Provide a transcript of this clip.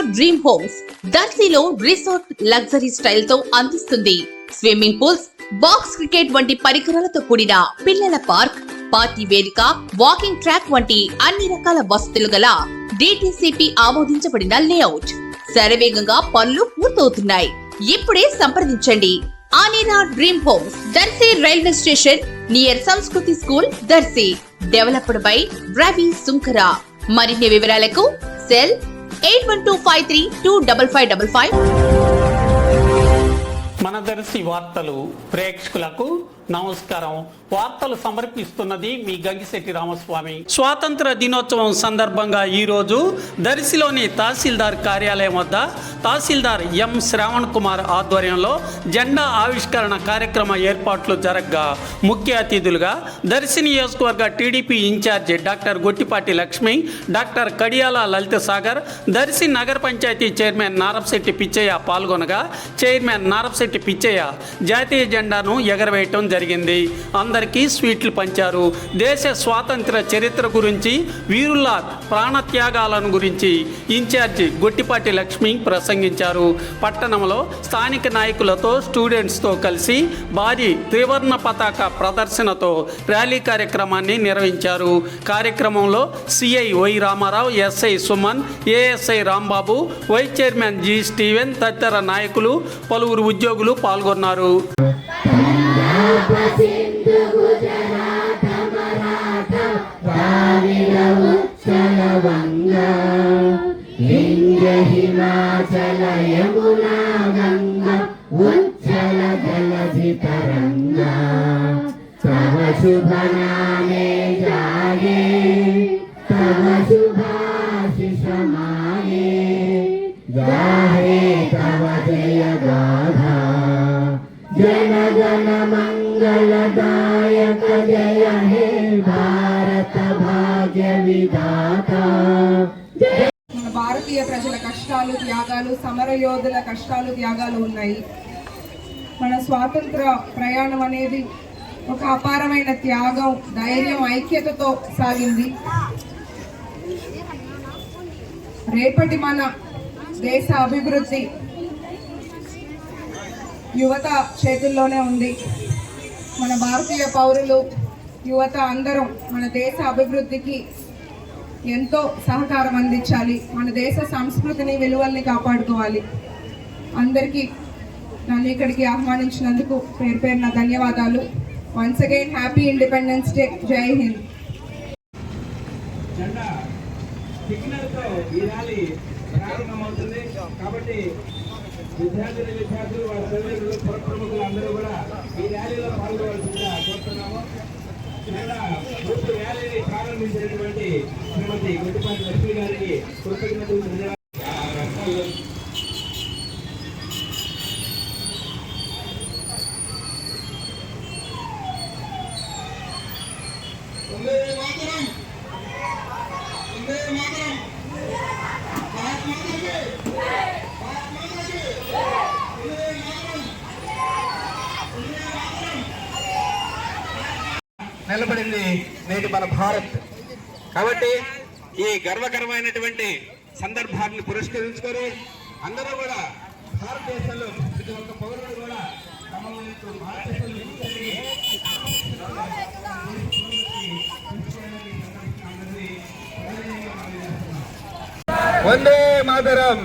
Dream homes దర్శిలో resort luxury స్టైల్తో అందిస్తుంది. స్విమ్మింగ్ పూల్స్ బాక్స్ క్రికెట్ వంటి పరికరాలతో కూడిన పిల్లల పార్క్ పార్టీ వేదిక వాకింగ్ ట్రాక్ వంటి అన్ని రకాల వసతులు గల డిటిసిపి ఆమోదించబడిన లేఅవుట్ శరవేగంగా పనులు పూర్తవుతున్నాయి. ఇప్పుడే సంప్రదించండి. Anera dream homes Darsi railway station near Sanskriti school Darsi developed by Ravi Sunkara మరిన్ని వివరాలకు cell eight one two five three two double five double five మనదర్శి వార్తలు ప్రేక్షకులకు నమస్కారం. వార్తలు సమర్పిస్తున్నది మీ గంగిశెట్టి రామస్వామి. స్వాతంత్ర దినోత్సవం సందర్భంగా ఈరోజు దర్శిలోని తహసీల్దార్ కార్యాలయం వద్ద తహసీల్దార్ ఎం శ్రావణ్ కుమార్ ఆధ్వర్యంలో జెండా ఆవిష్కరణ కార్యక్రమ ఏర్పాట్లు జరగ్గా. ముఖ్య అతిథులుగా దర్శి నియోజకవర్గ TDP incharge doctor Gottipati Lakshmi doctor Kadiyala Lalitha Sagar Darsi నగర పంచాయతీ చైర్మన్ నారపశెట్టి పిచ్చయ్య పాల్గొనగా చైర్మన్ నారపశెట్టి పిచ్చయ్య జాతీయ జెండాను ఎగరవేయటం జరిగింది. అందరికీ స్వీట్లు పంచారు. దేశ స్వాతంత్ర చరిత్ర గురించి వీరుల ప్రాణత్యాగాలను గురించి ఇన్ఛార్జి గొట్టిపాటి లక్ష్మి ప్రసంగించారు. పట్టణంలో స్థానిక నాయకులతో స్టూడెంట్స్తో కలిసి భారీ త్రివర్ణ పతాక ప్రదర్శనతో ర్యాలీ కార్యక్రమాన్ని నిర్వహించారు. కార్యక్రమంలో CI Y Ramarao SI Suman ASI Rambabu vice chairman G Steven తదితర నాయకులు పలువురు ఉద్యోగులు పాల్గొన్నారు. సింధు గుజరాత మరాఠ ద్రావిడ ఉచ్చల వంగ వింధ్య హిమాచల యమునా గంగ ఉచ్చల జలధి తరంగ తవ మన భారతీయ ప్రజల కష్టాలు త్యాగాలు సమరయోధుల కష్టాలు త్యాగాలు ఉన్నాయి. మన స్వాతంత్ర ప్రయాణం అనేది ఒక అపారమైన త్యాగం ధైర్యం ఐక్యతతో సాగింది. రేపటి మన దేశ అభివృద్ధి యువత చేతుల్లోనే ఉంది. మన భారతీయ పౌరులు యువత అందరం మన దేశ అభివృద్ధికి ఎంతో సహకారం అందించాలి. మన దేశ సంస్కృతిని విలువల్ని కాపాడుకోవాలి. అందరికీ నన్ను ఇక్కడికి ఆహ్వానించినందుకు పేరు పేరున ధన్యవాదాలు. Once again happy independence day జై హింద్ కాబట్టి విద్యార్థులు విద్యార్థులు వాళ్ళ తల్లిదండ్రులు పురప్రముఖులు అందరూ కూడా ఈ ర్యాలీలో పాల్గొవాల్సిందిగా ముందు పూర్తి ర్యాలీని ప్రారంభించినటువంటి శ్రీమతి గుట్టిపాటి లక్ష్మి గారికి కృతజ్ఞతలు మాత్రం! మాత్రం! మాతరం భారత్ మాతకి భారత్ మాతకి వందే మాతరం వందే మాతరం నిలబడింది నేటి మన భారత్. కాబట్టి ఈ గర్వకరమైనటువంటి సందర్భాన్ని పురస్కరించుకొని అందరూ కూడా భారతదేశంలో ప్రతి ఒక్క పౌరుడు కూడా తమ వందే మాతరం.